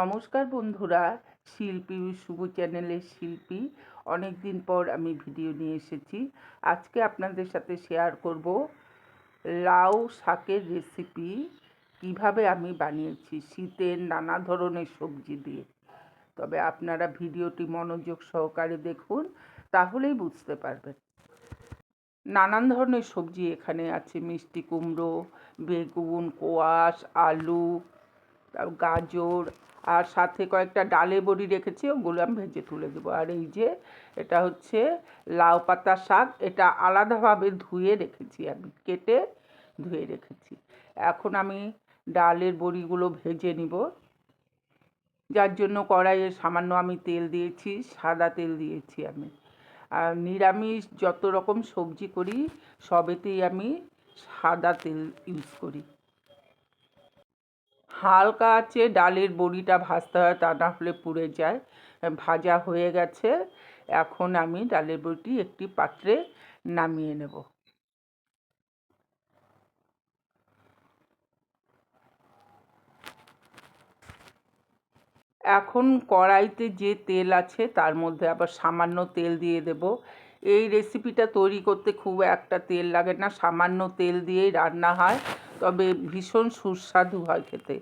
নমস্কার বন্ধুরা, শিল্পী শুভ চ্যানেলের শিল্পী। অনেক দিন পর আমি ভিডিও নিয়ে এসেছি। আজকে আপনাদের সাথে শেয়ার করব লাউ শাকের রেসিপি কীভাবে আমি বানিয়েছি শীতের নানা ধরনের সবজি দিয়ে। তবে আপনারা ভিডিওটি মনোযোগ সহকারে দেখুন, তাহলেই বুঝতে পারবেন। নানান ধরনের সবজি এখানে আছে, মিষ্টি কুমড়ো, বেগুন, কোয়াশ, আলু গাজর আর সাথে কয়েকটা ডালে বড়ি রেখেছি, ওগুলো আমি ভেজে তুলে দেবো। আর এই যে, এটা হচ্ছে লাউ পাতা শাক, এটা আলাদাভাবে ধুয়ে রেখেছি আমি, কেটে ধুয়ে রেখেছি। এখন আমি ডালের বড়িগুলো ভেজে নিব। যার জন্য কড়াইয়ে সামান্য আমি তেল দিয়েছি, সাদা তেল দিয়েছি আমি। আর নিরামিষ যত রকম সবজি করি, সবেতেই আমি সাদা তেল ইউজ করি। হালকা আছে, ডালের বড়িটা ভাজতে হয় তা না হলে পুড়ে যায়, ভাজা হয়ে গেছে। এখন আমি ডালের বড়িটি একটি পাত্রে নামিয়ে নেব। এখন কড়াইতে যে তেল আছে তার মধ্যে আবার সামান্য তেল দিয়ে দেব। এই রেসিপিটা তৈরি করতে খুব একটা তেল লাগে না। সামান্য তেল দিয়েই রান্না হয়, তবে ভীষণ সুস্বাদু হয় খেতে।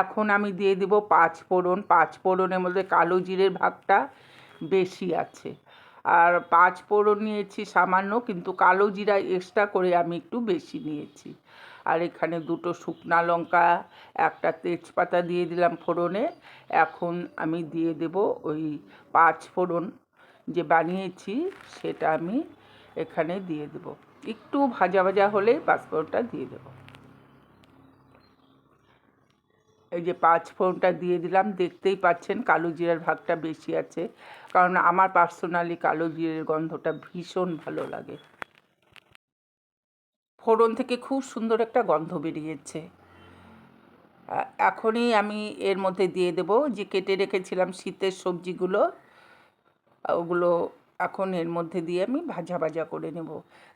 এখন আমি দিয়ে দেব পাঁচ ফোড়ন। পাঁচ ফোড়নের মধ্যে কালো জিরের ভাগটা বেশি আছে। আর পাঁচ ফোড়ন নিয়েছি সামান্য, কিন্তু কালো জিরা এক্সট্রা করে আমি একটু বেশি নিয়েছি। আর এখানে দুটো শুকনা লঙ্কা, একটা তেজপাতা দিয়ে দিলাম ফোড়নে। এখন আমি দিয়ে দেব ওই পাঁচ ফোড়ন যে বানিয়েছি সেটা আমি এখানে দিয়ে দেব। একটু ভাজা ভাজা হলে পাঁচফোড়নটা দিয়ে দেবো। এই যে পাঁচ ফোড়নটা দিয়ে দিলাম, দেখতেই পাচ্ছেন কালো জিরার ভাগটা বেশি আছে, কারণ আমার পার্সোনালি কালো জিরের গন্ধটা ভীষণ ভালো লাগে। ফোড়ন থেকে খুব সুন্দর একটা গন্ধ বেরিয়েছে। এখনই আমি এর মধ্যে দিয়ে দেব। যে কেটে রেখেছিলাম শীতের সবজিগুলো ওগুলো এখন এর মধ্যে দিয়ে আমি ভাজা ভাজা করে নেব।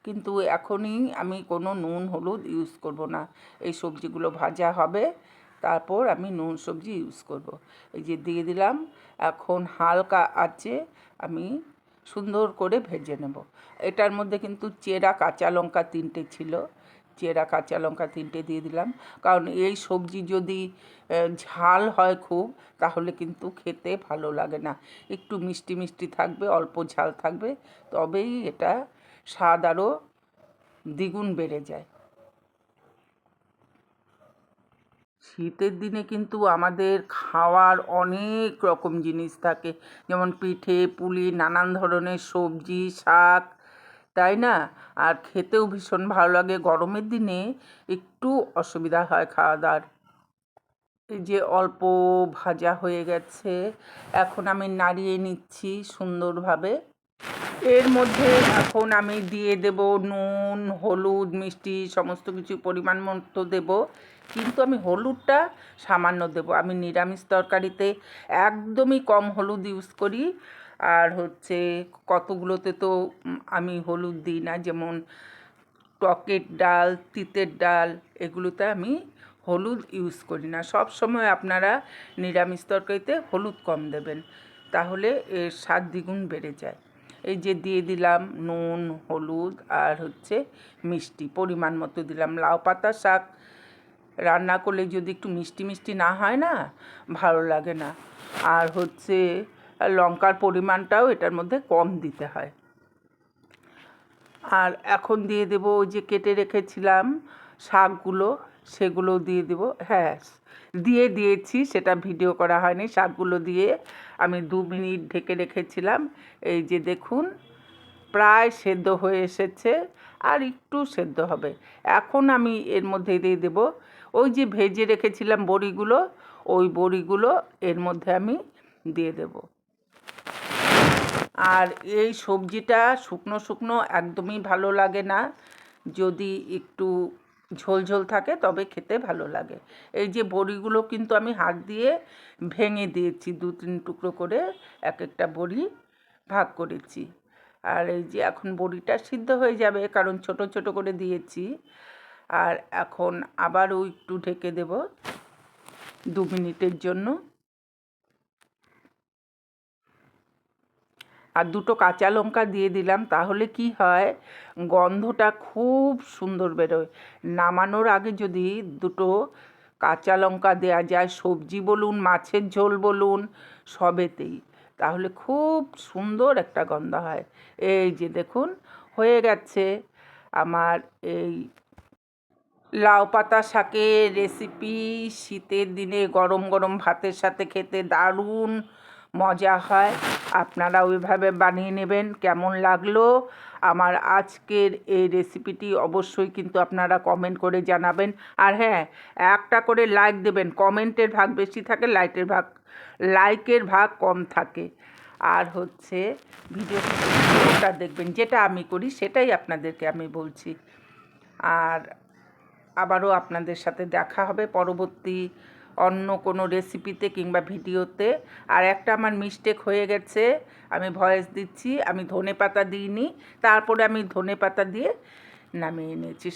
কিন্তু এখনই আমি কোনো নুন হলুদ ইউজ করব না। এই সবজিগুলো ভাজা হবে, তারপর আমি নুন সবজি ইউজ করব। এই যে দিয়ে দিলাম, এখন হালকা আছে আমি সুন্দর করে ভেজে নেব। এটার মধ্যে কিন্তু চেরা, কাঁচা লঙ্কা তিনটে ছিল। চেরা কাঁচা লঙ্কা তিনটে দিয়ে দিলাম। কারণ এই সবজি যদি ঝাল হয় খুব, তাহলে কিন্তু খেতে ভালো লাগে না। একটু মিষ্টি মিষ্টি থাকবে, অল্প ঝাল থাকবে, তবেই এটা স্বাদ আরও দ্বিগুণ বেড়ে যায়। শীতের দিনে কিন্তু আমাদের খাওয়ার অনেক রকম জিনিস থাকে। যেমন পিঠে, পুলি, নানান ধরনের সবজি, শাক তাই না? আর খেতেও ভীষণ ভালো লাগে। গরমের দিনে একটু অসুবিধা হয় খাওয়া দাওয়ার এই যে অল্প ভাজা হয়ে গেছে। এখন আমি নাড়িয়ে নিচ্ছি সুন্দরভাবে। এর মধ্যে এখন আমি দিয়ে দেব নুন, হলুদ, মিষ্টি, সমস্ত কিছু পরিমাণ মতো দেব। কিন্তু আমি হলুদটা সামান্য দেব। আমি নিরামিষ তরকারিতে একদমই কম হলুদ ইউজ করি। আর হচ্ছে কতগুলোতে তো আমি হলুদ দিই না, যেমন টকের ডাল, তিতের ডাল, এগুলোতে আমি হলুদ ইউজ করি না। সব সময় আপনারা নিরামিষ তরকারিতে হলুদ কম দেবেন, তাহলে এর স্বাদ দ্বিগুণ বেড়ে যায়। এই যে দিয়ে দিলাম নুন, হলুদ আর হচ্ছে মিষ্টি, পরিমাণ মতো দিলাম। লাউ পাতা শাক রান্না করলে যদি একটু মিষ্টি মিষ্টি না হয় না, ভালো লাগে না। আর হচ্ছে লঙ্কার পরিমাণটাও এটার মধ্যে কম দিতে হয়। আর এখন দিয়ে দেব ওই যে কেটে রেখেছিলাম শাকগুলো, সেগুলো দিয়ে দেব। হ্যাঁ দিয়ে দিয়েছি, সেটা ভিডিও করা হয়নি। শাকগুলো দিয়ে আমি দু মিনিট ঢেকে রেখেছিলাম। এই যে দেখুন, প্রায় সেদ্ধ হয়ে এসেছে আর একটু সেদ্ধ হবে। এখন আমি এর মধ্যে দিয়ে দেব ওই যে ভেজে রেখেছিলাম বড়িগুলো, ওই বড়িগুলো এর মধ্যে আমি দিয়ে দেব। আর এই সবজিটা শুকনো শুকনো একদমই ভালো লাগে না। যদি একটু ঝোল ঝোল থাকে তবে খেতে ভালো লাগে। এই যে বড়িগুলো কিন্তু আমি হাত দিয়ে ভেঙে দিয়েছি, দু তিন টুকরো করে এক একটা বড়ি ভাগ করেছি। আর এই যে এখন বড়িটা সিদ্ধ হয়ে যাবে, কারণ ছোট ছোট করে দিয়েছি। আর এখন আবারও একটু ঢেকে দেব দু মিনিটের জন্য। আর দুটো কাঁচা লঙ্কা দিয়ে দিলাম, তাহলে কি হয়? গন্ধটা খুব সুন্দর বেরোয়। নামানোর আগে যদি দুটো কাঁচা লঙ্কা দেওয়া যায়, সবজি বলুন, মাছের ঝোল বলুন, সবেতেই, তাহলে খুব সুন্দর একটা গন্ধ হয়। এই যে দেখুন, হয়ে গেছে আমার এই লাউ পাতা শাকের রেসিপি শীতের দিনে গরম গরম ভাতের সাথে খেতে দারুণ মজা হয়। আপনারা ওইভাবে বানিয়ে নেবেন। কেমন লাগল? আমার আজকের এই রেসিপিটি অবশ্যই কিন্তু আপনারা কমেন্ট করে জানাবেন। আর হ্যাঁ একটা করে লাইক দেবেন। কমেন্টের ভাগ বেশি থাকে লাইটের ভাগ লাইকের ভাগ কম থাকে। আর হচ্ছে ভিডিওটা দেখবেন, যেটা আমি করি সেটাই আপনাদেরকে আমি বলছি। আর আবারও আপনাদের সাথে দেখা হবে পরবর্তী অন্য কোনো রেসিপিতে কিংবা ভিডিওতে আর একটা আমার মিস্টেক হয়ে গেছে, আমি ভয়েস দিচ্ছি, আমি ধনে পাতা দিইনি, তারপরে আমি ধনে পাতা দিয়ে নামিয়ে নিয়েছি